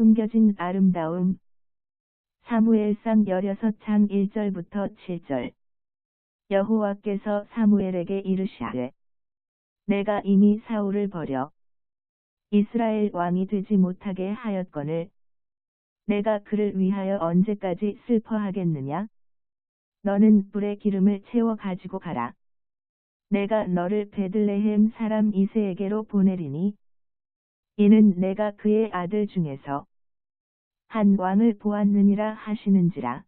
숨겨진 아름다움. 사무엘상 16장 1절부터 7절. 여호와께서 사무엘에게 이르시되 내가 이미 사울을 버려 이스라엘 왕이 되지 못하게 하였거늘 내가 그를 위하여 언제까지 슬퍼하겠느냐? 너는 불에 기름을 채워 가지고 가라. 내가 너를 베들레헴 사람 이세에게로 보내리니 이는 내가 그의 아들 중에서 한 왕을 보았느니라 하시는지라.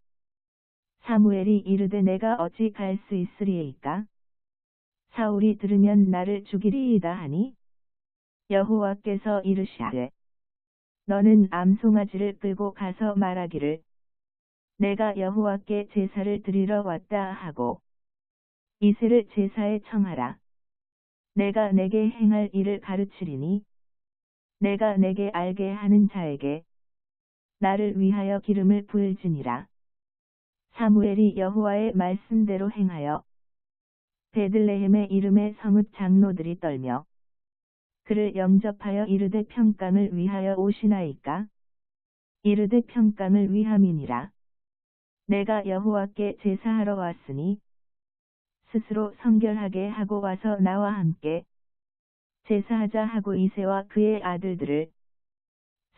사무엘이 이르되 내가 어찌 갈 수 있으리이까? 사울이 들으면 나를 죽이리이다 하니 여호와께서 이르시되 너는 암송아지를 끌고 가서 말하기를 내가 여호와께 제사를 드리러 왔다 하고 이세를 제사에 청하라. 내가 내게 행할 일을 가르치리니 내가 내게 알게 하는 자에게 나를 위하여 기름을 부을지니라. 사무엘이 여호와의 말씀대로 행하여 베들레헴의 이름의 성읍 장로들이 떨며 그를 영접하여 이르되 평강을 위하여 오시나이까? 이르되 평강을 위함이니라. 내가 여호와께 제사하러 왔으니 스스로 성결하게 하고 와서 나와 함께 제사하자 하고 이세와 그의 아들들을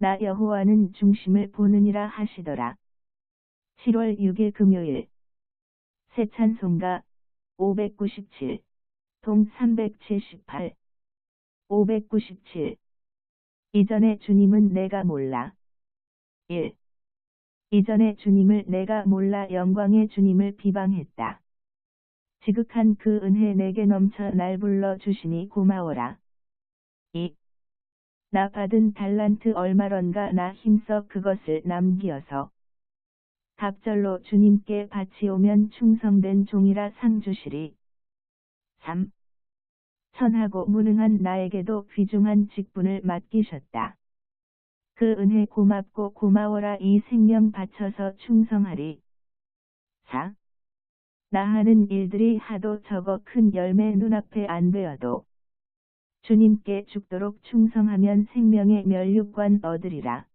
나 여호와는 중심을 보느니라 하시더라. 7월 6일 금요일 세찬송가 597, 동 378, 597. 이전에 주님은 내가 몰라. 1. 이전에 주님을 내가 몰라 영광의 주님을 비방했다. 지극한 그 은혜 내게 넘쳐 날 불러 주시니 고마워라. 2. 나 받은 달란트 얼마런가 나 힘써 그것을 남기어서 갑절로 주님께 바치오면 충성된 종이라 상 주시리. 3. 선하고 무능한 나에게도 귀중한 직분을 맡기셨다. 그 은혜 고맙고 고마워라 이 생명 바쳐서 충성하리. 4. 나 하는 일들이 하도 적어 큰 열매 눈앞에 안 되어도 주님께 죽도록 충성하면 생명의 멸육관 얻으리라.